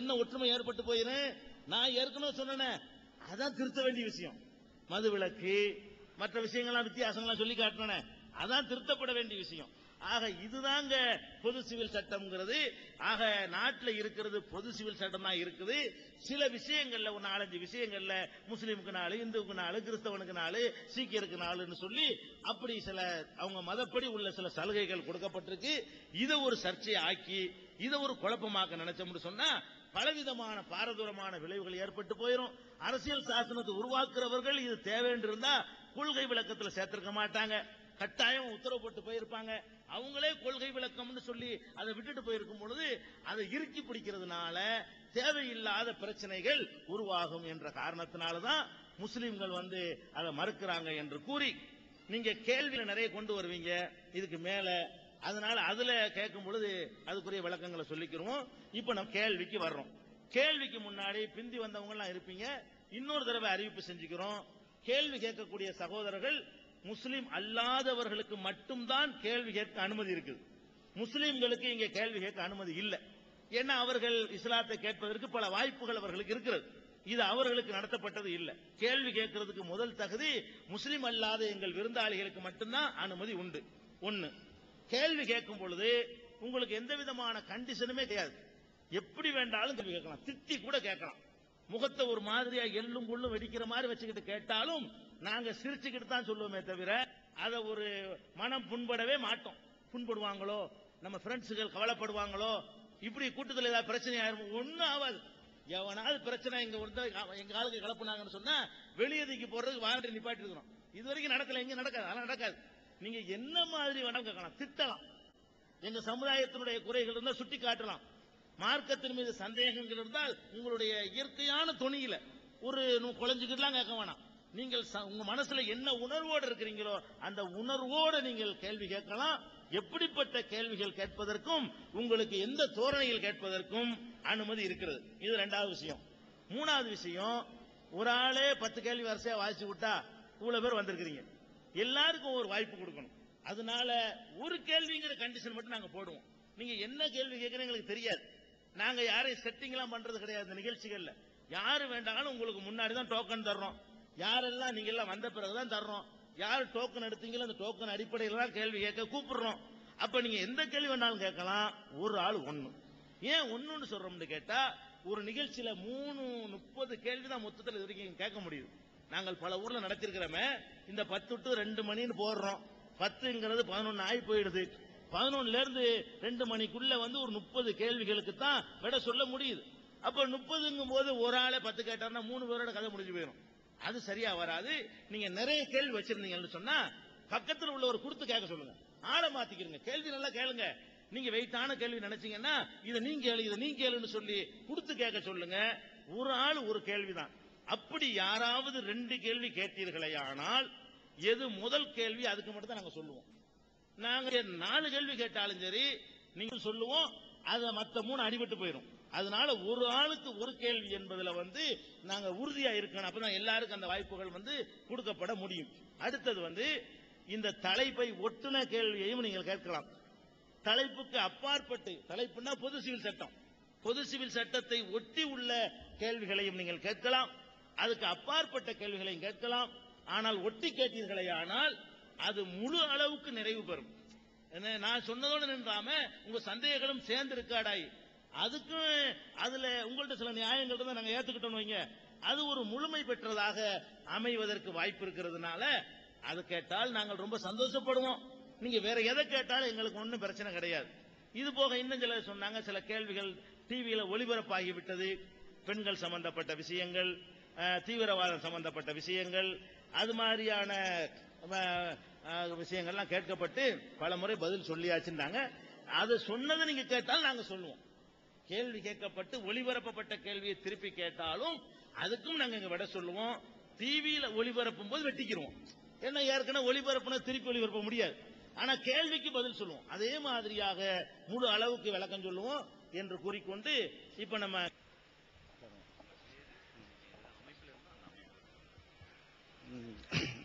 என்ன ஒற்றுமை ஏற்பட்டு போயிரும் நான் ஏற்கனவே சொன்னேனே அதான் திருத்த வேண்டிய விஷயம். மது விலக்கு மற்ற விஷயங்கள்லாம் வித்தியாசங்கள்லாம் சொல்லி காட்டினேன் அதான் திருத்தப்பட வேண்டிய விஷயம். ஆக இதுதாங்க பொது சிவில் சட்டம்ங்கிறது. ஆக நாட்டில் இருக்கிறது பொது சிவில் சட்டம் தான் இருக்குது. சில விஷயங்கள்ல ஒரு நாலஞ்சு விஷயங்கள்ல முஸ்லீமுக்கு நாலு இந்துவுக்கு நாலு கிறிஸ்தவனுக்கு நாலு சீக்கியருக்கு நாலுன்னு சொல்லி அப்படி சில அவங்க மதப்படி உள்ள சில சலுகைகள் கொடுக்கப்பட்டிருக்கு. இதை ஒரு சர்ச்சையை ஆக்கி இதை ஒரு குழப்பமாக்க நினைச்சோம்னு சொன்னா பலவிதமான பாரதூரமான விளைவுகள் ஏற்பட்டு போயிடும் அரசியல் சாசனத்தை உருவாக்குறவர்கள் இது தேவைன்னு இருந்தா கொள்கை விளக்கத்துல சேர்த்திருக்க மாட்டாங்க. கட்டாயம் உத்தரவு போட்டு போயிருப்பாங்க. அவங்களே கொள்கை விளக்கம்னு சொல்லி அதை விட்டுட்டு போயிருக்கும் பொழுது அதை இறுக்கி பிடிக்கிறதுனால தேவையில்லாத பிரச்சனைகள் உருவாகும் என்ற காரணத்தினால தான் முஸ்லிம்கள் வந்து அதை மறுக்கிறாங்க என்று கூறி நீங்க கேள்வியில நிறைய கொண்டு வருவீங்க. இதுக்கு மேல அதனால அதுல கேட்கும் பொழுது அதுக்குரிய விளக்கங்களை சொல்லிக்கிறோம் இப்ப நம்ம கேள்விக்கு வர்றோம். கேள்விக்கு முன்னாடி பிந்தி வந்தவங்க எல்லாம் இருப்பீங்க. இன்னொரு தடவை அறிவிப்பு செஞ்சுக்கிறோம். கேள்வி கேட்கக்கூடிய சகோதரர்கள் முஸ்லிம் அல்லாதவர்களுக்கு மட்டும்தான் கேள்வி கேட்க அனுமதி இருக்குது. முஸ்லிம்களுக்கு இங்க கேள்வி கேட்க அனுமதி இல்லை. ஏன்னா அவர்கள் இஸ்லாத்தை கேட்பதற்கு பல வாய்ப்புகள் அவர்களுக்கு இருக்கிறது. இது அவர்களுக்கு நடத்தப்பட்டது இல்லை. கேள்வி கேட்கறதுக்கு முதல் தகுதி முஸ்லிம் அல்லாத எங்கள் விருந்தாளிகளுக்கு மட்டும்தான் அனுமதி உண்டு. ஒன்னு கேள்வி கேட்கும் பொழுது உங்களுக்கு எந்த விதமான கண்டிஷனுமே கிடையாது எப்படி வேண்டாலும் கேள்வி கேட்கலாம். திட்டி கூட கேட்கலாம். முகத்தை ஒரு மாதிரியா எள்ளும் கொள்ளும் வெடிக்கிற மாதிரி வச்சுக்கிட்டு கேட்டாலும் நாங்க சிரிச்சுக்கிட்டு தான் சொல்லுவோமே தவிர அதை ஒரு மனம் புண்படவே மாட்டோம். புண்படுவாங்களோ? நம்ம ஃப்ரெண்ட்ஸுகள் கவலைப்படுவாங்களோ? இப்படி கூட்டத்தில் ஏதாவது பிரச்சனை ஆயிரும்? ஒன்றும் ஆகாது. எவனாவது பிரச்சனை இங்க வந்து எங்க ஆளுக்கு கலப்புனாங்கன்னு சொன்னா வெளியதிக்கு போறதுக்கு வாரண்டி நிப்பாட்டி இருக்கிறோம் இது வரைக்கும் நடக்கல எங்க நடக்காது. அதெல்லாம் நடக்காது. நீங்க என்ன மாதிரி வேணாலும் கேட்கலாம். திட்டலாம். எங்க சமுதாயத்தினுடைய குறைகள் இருந்தால் சுட்டி காட்டலாம். மார்க்கத்தின் மீது சந்தேகங்கள் இருந்தால் உங்களுடைய இயற்கையான துணியில ஒரு குழஞ்சுக்கிட்டுலாம் கேட்க வேணாம். நீங்கள் ச- உங்க மனசுல என்ன உணர்வோடு இருக்கிறீங்களோ அந்த உணர்வோடு நீங்கள் கேள்வி கேட்கலாம். எப்படிப்பட்ட கேள்விகள் கேட்பதற்கும் உங்களுக்கு எந்த தோரணையில் கேட்பதற்கும் அனுமதி இருக்கிறது. இது ரெண்டாவது விஷயம். மூணாவது விஷயம் ஒரு ஆளே பத்து கேள்வி வரிசையா வாசிச்சு விட்டா இவ்வளவு பேர் வந்திருக்கிறீங்க. எல்லாருக்கும் ஒரு வாய்ப்பு கொடுக்கணும். அதனால ஒரு கேள்விங்கிற கண்டிஷன் மட்டும் நாங்க போடுவோம். நீங்க என்ன கேள்வி கேட்கறீங்க எங்களுக்கு தெரியாது. நாங்க யாரையும் செட்டிங் எல்லாம் பண்றது கிடையாது நிகழ்ச்சிகள்ல. யாரு வேண்டாலும் உங்களுக்கு முன்னாடி தான் டோக்கன் தர்றோம். யாரெல்லாம் நீங்க எல்லாம் வந்த பிறகுதான் தர்றோம். யார் டோக்கன் எடுத்தீங்களோ அந்த டோக்கன் அடிப்படையில் தான் கேள்வி கேட்க கூப்பிடுறோம். அப்ப நீங்க எந்த கேள்வி வேணாலும் கேட்கலாம். ஒரு ஆள் ஒண்ணு. ஏன் ஒண்ணுன்னு சொல்றோம்னு கேட்டா ஒரு நிகழ்ச்சியில மூணு முப்பது கேள்வி தான் மொத்தத்தில் இது வரைக்கும் கேட்க முடியுது. நாங்கள் பல ஊர்ல நடத்திருக்கிறோமே இந்த பத்து டு ரெண்டு மணின்னு போடுறோம். பத்துங்கிறது பதினொன்னு ஆகி போயிடுது. பதினொன்னுல இருந்து ரெண்டு மணிக்குள்ள வந்து ஒரு முப்பது கேள்விகளுக்கு தான் விட சொல்ல முடியுது. அப்ப முப்பதுங்கும் போது ஒரு ஆளே பத்து கேட்டார்னா மூணு பேரோட கதை முடிஞ்சு போயிடும் அது சரியா வராது. நீங்க நிறைய கேள்வி வச்சிருந்தீங்கன்னு சொன்னா உள்ள ஒரு கொடுத்து கேட்க சொல்லுங்க. ஆளை மாத்திக்கிறீங்க கேள்வி நல்லா கேளுங்க. நீங்க வெயிட்டான கேள்வி நினைச்சீங்கன்னா இதை நீங்க கேளு இதை நீங்க கேளுன்னு சொல்லி கொடுத்து கேட்க சொல்லுங்க. ஒரு ஆள் ஒரு கேள்விதான். அப்படி யாராவது ரெண்டு கேள்வி கேட்டீர்களே ஆனால் எது முதல் கேள்வி அதுக்கு மட்டும் தான் நாங்க சொல்லுவோம். நாங்க நாலு கேள்வி கேட்டாலும் சரி நீங்க சொல்லுவோம் அதை மத்த மூணு அடிபட்டு போயிடும் அதனால ஒரு ஆளுக்கு ஒரு கேள்வி என்பதுல வந்து நாங்க உறுதியா இருக்கணும். அப்பதான் எல்லாருக்கும் அந்த வாய்ப்புகள் வந்து கொடுக்கப்பட முடியும். அடுத்தது வந்து இந்த தலைப்பை ஒட்டுன கேள்வியையும் நீங்கள் கேட்கலாம். தலைப்புக்கு அப்பாற்பட்டு தலைப்புன்னா பொது சிவில் சட்டம். பொது சிவில் சட்டத்தை ஒட்டி உள்ள கேள்விகளையும் நீங்கள் கேட்கலாம். அதுக்கு அப்பாற்பட்ட கேள்விகளையும் கேட்கலாம். ஆனால் ஒட்டி கேட்டீர்களே ஆனால் அது முழு அளவுக்கு நிறைவு பெறும். நான் சொன்னதோடு நின்றாம உங்க சந்தேகங்களும் சேர்ந்து இருக்காடாய் அதுக்கும் அதுல உங்கள்ட்ட சில நியாயங்கள் இருந்தா நாங்க ஏத்துக்கிட்டோம் வைங்க. அது ஒரு முழுமை பெற்றதாக அமைவதற்கு வாய்ப்பு இருக்கிறதுனால அது கேட்டால் நாங்கள் ரொம்ப சந்தோஷப்படுவோம். நீங்க வேற எதை கேட்டாலும் எங்களுக்கு ஒன்றும் பிரச்சனை கிடையாது. இது போக இன்னும் சில சொன்னாங்க சில கேள்விகள் டிவியில ஒளிபரப்பாகிவிட்டது பெண்கள் சம்பந்தப்பட்ட விஷயங்கள் தீவிரவாதம் சம்பந்தப்பட்ட விஷயங்கள் அது மாதிரியான விஷயங்கள்லாம் கேட்கப்பட்டு பல முறை பதில் சொல்லியாச்சுன்னாங்க அது சொன்னதை நீங்க கேட்டால் நாங்க சொல்லுவோம். கேள்வி கேட்கப்பட்டு ஒளிபரப்பப்பட்ட கேள்வியை திருப்பி கேட்டாலும் அதுக்கும் நாங்க இங்க விட சொல்லுவோம். டிவியில ஒளிபரப்பும் போது வெட்டிக்கிறோம் ஏன்னா ஏற்கனவே ஒளிபரப்புனா திருப்பி ஒளிபரப்ப முடியாது. ஆனா கேள்விக்கு பதில் சொல்லுவோம். அதே மாதிரியாக முழு அளவுக்கு விளக்கம் சொல்லுவோம் என்று கூறிக்கொண்டு இப்ப நம்ம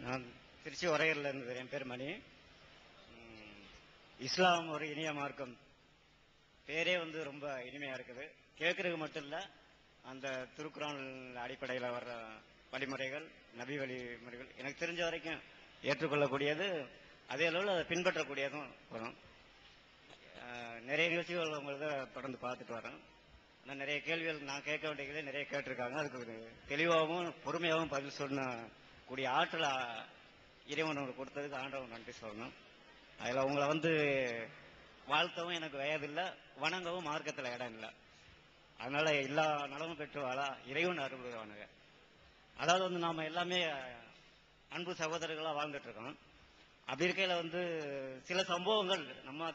நான் திருச்சி உரையர்ல இருந்து என் பேர் மணி. இஸ்லாம் ஒரு இனிய மார்க்கம். பேரே வந்து ரொம்ப இனிமையா இருக்குது. கேட்கறதுக்கு மட்டும் இல்ல அந்த திருக்குறான் அடிப்படையில் வர்ற வழிமுறைகள் நபி வழிமுறைகள் எனக்கு தெரிஞ்ச வரைக்கும் ஏற்றுக்கொள்ளக்கூடியது அதே அளவில் அதை பின்பற்றக்கூடியதும் வரும். நிறைய நிகழ்ச்சிகள் உங்களத தொடர்ந்து பார்த்துட்டு வரேன். ஆனால் நிறைய கேள்விகள் நான் கேட்க வேண்டியதை நிறைய கேட்டிருக்காங்க. அதுக்கு தெளிவாகவும் பொறுமையாகவும் பதில் சொன்ன கூடிய ஆற்றல் இறைவன் கொடுத்ததுக்கு ஆண்டவன் நன்றி சொல்லணும். அதில் உங்களை வந்து வாழ்த்தவும் எனக்கு வயதில்லை வணங்கவும் மார்க்கத்தில் இடம் இல்லை. அதனால எல்லா நலமும் பெற்று வாழா. இறைவன் அருள்வானுங்க அதாவது வந்து நாம் எல்லாமே அன்பு சகோதரர்களாக வாழ்ந்துட்டு இருக்கோம். அப்படி இருக்கையில் வந்து சில சம்பவங்கள் நம்ம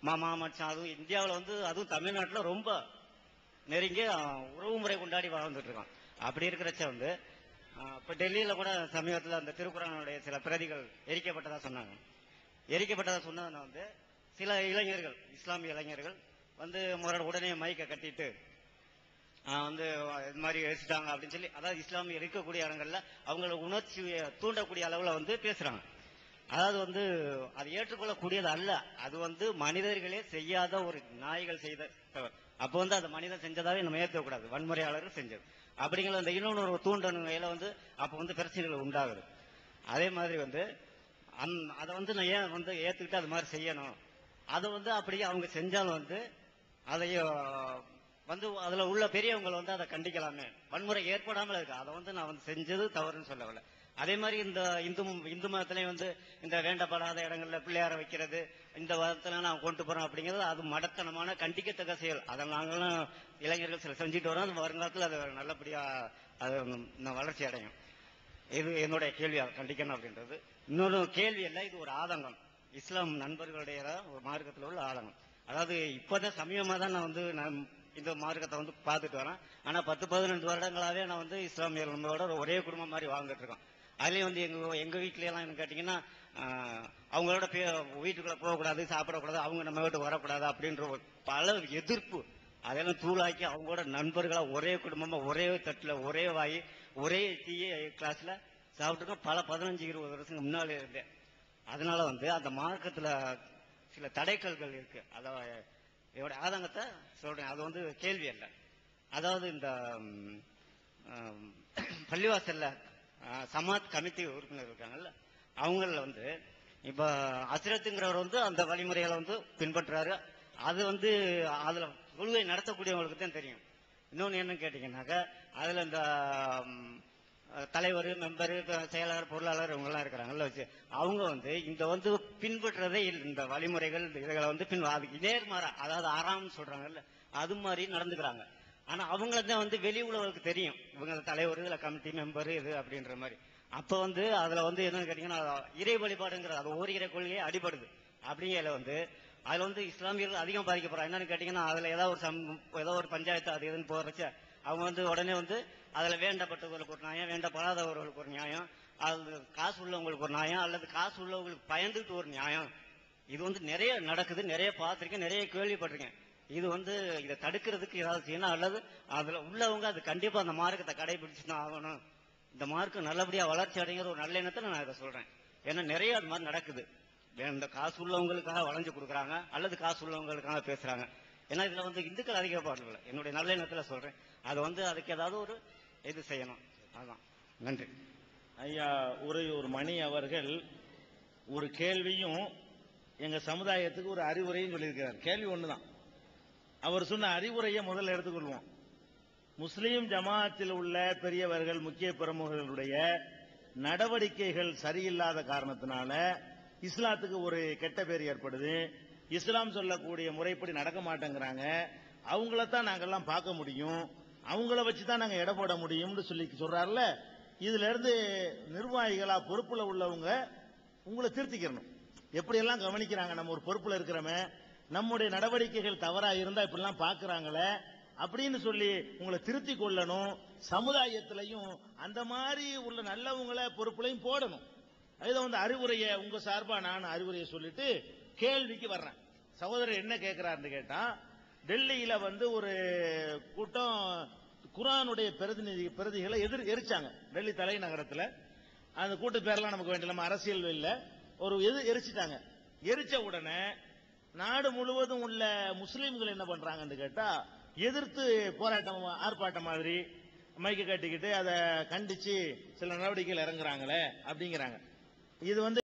மாமா மச்சான் அதுவும் இந்தியாவில் வந்து அதுவும் தமிழ்நாட்டில் ரொம்ப நெருங்கி உறவு முறை கொண்டாடி வாழ்ந்துட்டு இருக்கோம். அப்படி இருக்கிறச்ச வந்து இப்ப டெல்லியில கூட சமீபத்தில் அந்த திருக்குறானுடைய சில பிரதிகள் எரிக்கப்பட்டதா சொன்னாங்க. எரிக்கப்பட்டதா சொன்னதுன்னா வந்து சில இளைஞர்கள் இஸ்லாமிய இளைஞர்கள் வந்து முறை உடனே மைக்கை கட்டிட்டு வந்து இது மாதிரி எரிச்சிட்டாங்க அப்படின்னு சொல்லி அதாவது இஸ்லாமிய இருக்கக்கூடிய இடங்கள்ல அவங்கள உணர்ச்சியை தூண்டக்கூடிய அளவில் வந்து பேசுறாங்க. அதாவது வந்து அது ஏற்றுக்கொள்ளக்கூடியது அல்ல. அது வந்து மனிதர்களே செய்யாத ஒரு நாய்கள் செய்த அப்போ வந்து அந்த மனிதன் செஞ்சதாவே நம்ம ஏற்றக்கூடாது வன்முறையாளர்கள் செஞ்சது. அப்படிங்கிற அந்த இன்னொன்று ஒரு தூண்டணுங்கையில வந்து அப்போ வந்து பிரச்சனைகள் உண்டாகுது. அதே மாதிரி வந்து அந் அதை வந்து நான் ஏன் வந்து ஏத்துக்கிட்டு அது மாதிரி செய்யணும்? அதை வந்து அப்படியே அவங்க செஞ்சாலும் வந்து அதை வந்து அதுல உள்ள பெரியவங்களை வந்து அதை கண்டிக்கலாமே. வன்முறை ஏற்படாமல் இருக்கு. அதை வந்து நான் வந்து செஞ்சது தவறுன்னு சொல்லவில்லை. அதே மாதிரி இந்த இந்து இந்து மதத்திலையும் வந்து இந்த வேண்டப்படாத இடங்கள்ல பிள்ளையார வைக்கிறது இந்த மதத்துல நான் கொண்டு போறோம் அப்படிங்கிறது அது மடத்தனமான கண்டிக்கத்தக்க செயல். அதை நாங்களும் இளைஞர்கள் சில செஞ்சுட்டு வரோம். அது வருங்காலத்தில் அது நல்லபடியா அது இன்னும் வளர்ச்சி அடையும். இது என்னுடைய கேள்வி கண்டிக்கணும் அப்படின்றது. இன்னொரு கேள்வி அல்ல இது ஒரு ஆதங்கம். இஸ்லாம் நண்பர்களுடைய ஒரு மார்க்கத்தில் உள்ள ஆதங்கம். அதாவது இப்போதான் சமீபமாக தான் நான் வந்து நான் இந்த மார்க்கத்தை வந்து பார்த்துட்டு வரேன். ஆனால் பத்து பதினெண்டு வருடங்களாவே நான் வந்து இஸ்லாமியர்களோட ஒரே குடும்பம் மாதிரி வாழ்ந்துட்டு இருக்கோம். அதுலேயும் வந்து எங்கள் எங்கள் வீட்ல எல்லாம் என்ன அவங்களோட பே- வீட்டுக்குள்ளே போகக்கூடாது சாப்பிடக்கூடாது அவங்க நம்ம வீட்டு வரக்கூடாது அப்படின்ற ஒரு பல எதிர்ப்பு. அதெல்லாம் தூளாக்கி அவங்களோட நண்பர்களாக ஒரே குடும்பமாக ஒரே தட்டில் ஒரே வாய் ஒரே டீயே கிளாஸில் சாப்பிட்டுருக்கோம் பல பதினஞ்சு இருபது வருஷத்துக்கு முன்னாலே இருந்தேன். அதனால வந்து அந்த மார்க்கத்தில் சில தடைக்கல்கள் இருக்குது அதை என்னோட ஆதங்கத்தை சொல்கிறேன் அது வந்து கேள்வி அல்ல. அதாவது இந்த பள்ளிவாசலில் சமாத் கமிட்டி உறுப்பினர் இருக்காங்கல்ல அவங்கள வந்து இப்போ அசிரத்துங்கிறவர் வந்து அந்த வழிமுறைகளை வந்து பின்பற்றுறாரு. அது வந்து அதில் கொள்கை நடத்தக்கூடியவங்களுக்கு தான் தெரியும். இன்னொன்று என்னன்னு கேட்டிங்கன்னாக்கா அதில் இந்த தலைவர் மெம்பரு செயலாளர் பொருளாளர் இவங்கெல்லாம் இருக்கிறாங்கல்ல வச்சு அவங்க வந்து இந்த வந்து பின்பற்றதே இந்த வழிமுறைகள் இந்த இதுகளை வந்து பின் அதுக்கு நேர்மாறா அதாவது ஆறாம்னு சொல்கிறாங்கல்ல அது மாதிரி நடந்துக்கிறாங்க. ஆனா அவங்கள தான் வந்து வெளி உலகளுக்கு தெரியும். இவங்க தலைவர் இல்ல கமிட்டி மெம்பர் இது அப்படின்ற மாதிரி. அப்ப வந்து அதுல வந்து என்னன்னு கேட்டீங்கன்னா இறை வழிபாடுங்கிறது அது ஒரு இறை கொள்கையே அடிபடுது. அப்படிங்கிறத வந்து அதுல வந்து இஸ்லாமியர்கள் அதிகம் பாதிக்கப்படுறாங்க என்னன்னு கேட்டீங்கன்னா அதுல ஏதாவது ஒரு சம் ஏதோ ஒரு பஞ்சாயத்து அது இதுன்னு போறச்ச அவங்க வந்து உடனே வந்து அதுல வேண்டப்பட்டவர்களுக்கு ஒரு நியாயம் வேண்டப்படாதவர்களுக்கு ஒரு நியாயம் அது காசு உள்ளவங்களுக்கு ஒரு நியாயம் அல்லது காசு உள்ளவங்களுக்கு பயந்துட்டு ஒரு நியாயம். இது வந்து நிறைய நடக்குது நிறைய பார்த்துருக்கேன் நிறைய கேள்விப்பட்டிருக்கேன். இது வந்து இதை தடுக்கிறதுக்கு ஏதாவது செய்யணும் அல்லது அதில் உள்ளவங்க அது கண்டிப்பாக அந்த மார்க்கத்தை கடைபிடிச்சு தான் ஆகணும். இந்த மார்க்கு நல்லபடியாக வளர்ச்சி அடைங்கிற ஒரு நல்ல எண்ணத்தில் நான் இதை சொல்கிறேன் ஏன்னா நிறைய அது மாதிரி நடக்குது. இந்த காசு உள்ளவங்களுக்காக வளைஞ்சு கொடுக்குறாங்க அல்லது காசு உள்ளவங்களுக்காக பேசுகிறாங்க ஏன்னா இதில் வந்து இந்துக்கள் அதிகப்பாடுகள் என்னுடைய நல்ல எண்ணத்தில் சொல்கிறேன் அது வந்து அதுக்கு ஏதாவது ஒரு இது செய்யணும். அதுதான் நன்றி. ஐயா ஒரு ஒரு மணி அவர்கள் ஒரு கேள்வியும் எங்கள் சமுதாயத்துக்கு ஒரு அறிவுரையும் சொல்லியிருக்கிறார். கேள்வி ஒன்று தான் அவர் சொன்ன அறிவுரையை முதல்ல எடுத்துக்கொள்வோம். முஸ்லீம் ஜமாத்தில் உள்ள பெரியவர்கள் முக்கிய பிரமுகர்களுடைய நடவடிக்கைகள் சரியில்லாத காரணத்தினால இஸ்லாத்துக்கு ஒரு கெட்ட பேர் ஏற்படுது. இஸ்லாம் சொல்லக்கூடிய முறைப்படி நடக்க மாட்டேங்கிறாங்க. அவங்கள தான் நாங்கெல்லாம் பார்க்க முடியும். அவங்கள வச்சு தான் நாங்க எடை போட முடியும்னு சொல்லி சொல்றாருல இதுல இருந்து நிர்வாகிகளா பொறுப்புல உள்ளவங்க உங்களை திருத்திக்கிறணும் எப்படியெல்லாம் கவனிக்கிறாங்க? நம்ம ஒரு பொறுப்புல இருக்கிறோமே. நம்முடைய நடவடிக்கைகள் தவறா இருந்தா இப்படிலாம் பாக்குறாங்களே அப்படின்னு சொல்லி உங்களை திருத்தி கொள்ளணும். சமுதாயத்திலையும் அந்த மாதிரி உள்ள நல்லவங்கள பொறுப்புலையும் போடணும். இதை வந்து அறிவுரையை உங்க சார்பா நான் அறிவுரையை சொல்லிட்டு கேள்விக்கு வர்றேன். சகோதரர் என்ன கேட்கிறாருன்னு கேட்டா டெல்லியில வந்து ஒரு கூட்டம் குரானுடைய பிரதிநிதி பிரதிகளை எதிர் எரிச்சாங்க. டெல்லி தலைநகரத்தில். அந்த கூட்டு பேரெல்லாம் நமக்கு வேண்டிய நம்ம அரசியல் இல்லை. ஒரு எது எரிச்சிட்டாங்க. எரிச்ச உடனே நாடு முழுவதும் உள்ள முஸ்லீம்கள் என்ன பண்றாங்கன்னு கேட்டா எதிர்த்து போராட்டம் ஆர்ப்பாட்டம் மாதிரி மைக்க கட்டிக்கிட்டு அதை கண்டிச்சு சில நடவடிக்கைகள் இறங்குறாங்களே அப்படிங்கிறாங்க. இது வந்து